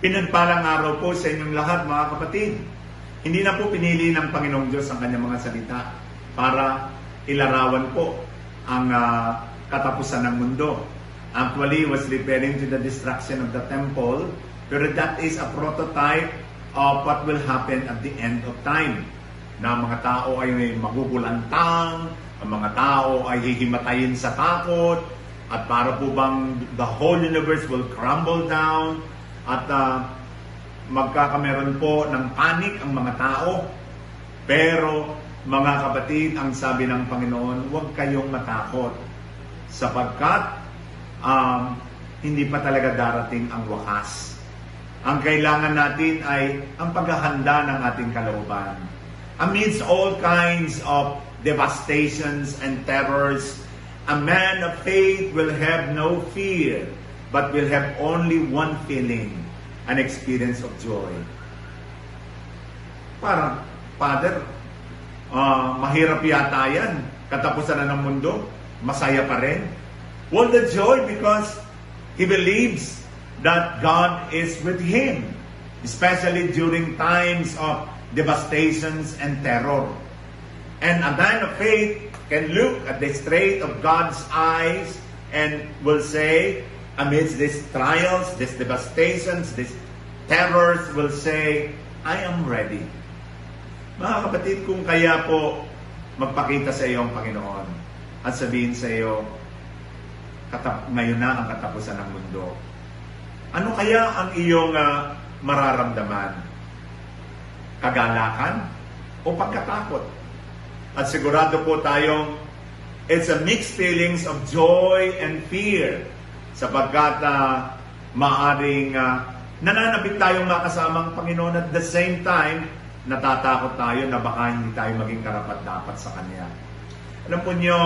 Pinagpalang araw po sa inyong lahat mga kapatid. Hindi na po pinili ng Panginoong Diyos ang kanyang mga salita para ilarawan po ang ah, katapusan ng mundo. Actually, was referring to the destruction of the temple, pero that is a prototype of what will happen at the end of time. Na mga tao ay magugulantang, ang mga tao ay hihimatayin sa takot, at para po bang the whole universe will crumble down, at ah, magkakameron po ng panic ang mga tao. Pero mga kapatid, ang sabi ng Panginoon, huwag kayong matakot sapagkat um, hindi pa talaga darating ang wakas. Ang kailangan natin ay ang paghahanda ng ating kalooban. Amidst all kinds of devastations and terrors, a man of faith will have no fear, but will have only one feeling, an experience of joy. Parang, Father, ah, mahirap yata yan. Katapusan na ng mundo, masaya pa rin. Well, the joy because he believes that God is with him, especially during times of devastations and terror. And a man of faith can look at the straight of God's eyes and will say, amidst these trials, these devastations, these terrors, will say, I am ready. Mga kapatid, kung kaya po magpakita sa iyo ang Panginoon at sabihin sa iyo, katap ngayon na ang katapusan ng mundo. Ano kaya ang iyong ah, mararamdaman? Kagalakan o pagkatakot? At sigurado po tayong it's a mixed feelings of joy and fear sapagkat uh, maaring uh, nananabik tayong makasamang Panginoon at the same time natatakot tayo na baka hindi tayo maging karapat-dapat sa Kanya. Alam po nyo,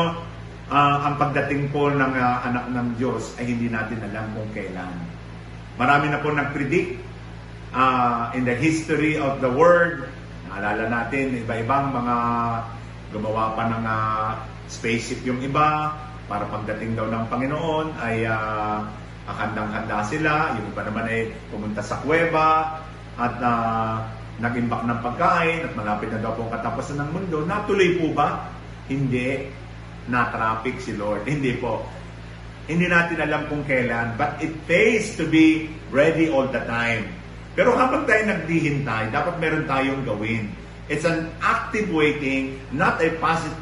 ah, ang pagdating po ng ah, anak ng Diyos ay hindi natin alam kung kailan. Marami na po nag-predict ah, in the history of the world. Naalala natin, iba-ibang mga gumawa pa ng ah, spaceship yung iba para pagdating daw ng Panginoon ay uh, handang-handa sila. Yung iba naman ay pumunta sa kuweba at uh, nag-imbak ng pagkain at malapit na daw po katapusan ng mundo. Natuloy po ba? Hindi. Na-traffic si Lord. Hindi po. Hindi natin alam kung kailan, but it pays to be ready all the time. Pero habang tayo naghihintay, dapat meron tayong gawin. It's an active waiting, not a passive,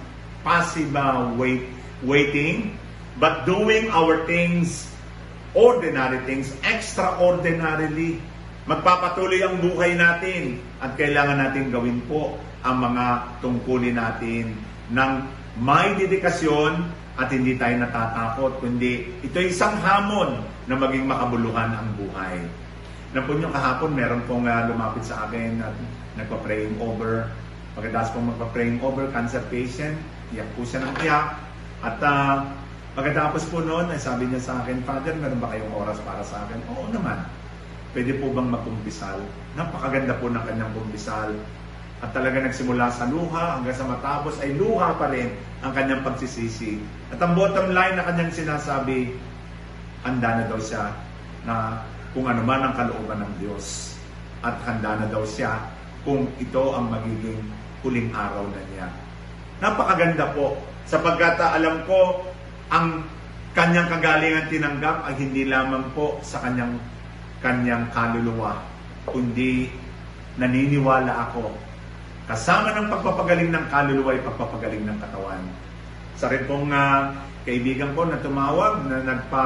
passive uh, wait, waiting, but doing our things, ordinary things, extraordinarily. Magpapatuloy ang buhay natin at kailangan natin gawin po ang mga tungkulin natin ng may dedikasyon at hindi tayo natatakot, kundi ito ay isang hamon na maging makabuluhan ang buhay. Na po nyo kahapon, meron pong uh, lumapit sa akin at nagpa-praying over. Pagkatapos pong magpa-praying over, cancer patient, iyak po siya ng iyak. At uh, pagkatapos po noon, ay sabi niya sa akin, Father, meron ba kayong oras para sa akin? Oo naman. Pwede po bang magkumpisal? Napakaganda po ng kanyang kumpisal. At talaga nagsimula sa luha hanggang sa matapos ay luha pa rin ang kanyang pagsisisi. At ang bottom line na kanyang sinasabi, handa na daw siya na kung ano man ang kalooban ng Diyos. At handa na daw siya kung ito ang magiging huling araw na niya. Napakaganda po sapagkat ah, alam ko ang kanyang kagalingan tinanggap ay hindi lamang po sa kanyang kanyang kaluluwa, kundi naniniwala ako kasama ng pagpapagaling ng kaluluwa ay pagpapagaling ng katawan. Sa rin pong ah, kaibigan ko na tumawag na nagpa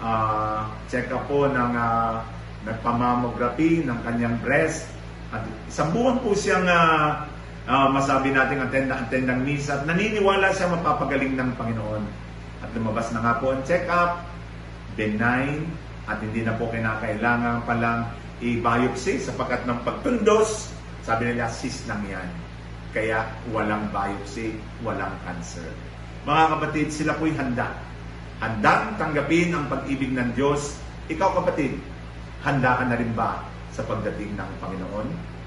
ah, check up po ng uh, nagpa-mammography ng kanyang breast at isang buwan po siyang ah, ah, masabi natin attend-attendang misa at naniniwala siya mapapagaling ng Panginoon. At lumabas na nga po ang check-up, benign, at hindi na po kinakailangan palang i-biopsy sapagkat ng pagtundos, sabi nila, cyst lang yan. Kaya walang biopsy, walang cancer. Mga kapatid, sila po'y handa. Handang tanggapin ang pag-ibig ng Diyos. Ikaw kapatid, handa ka na rin ba sa pagdating ng Panginoon?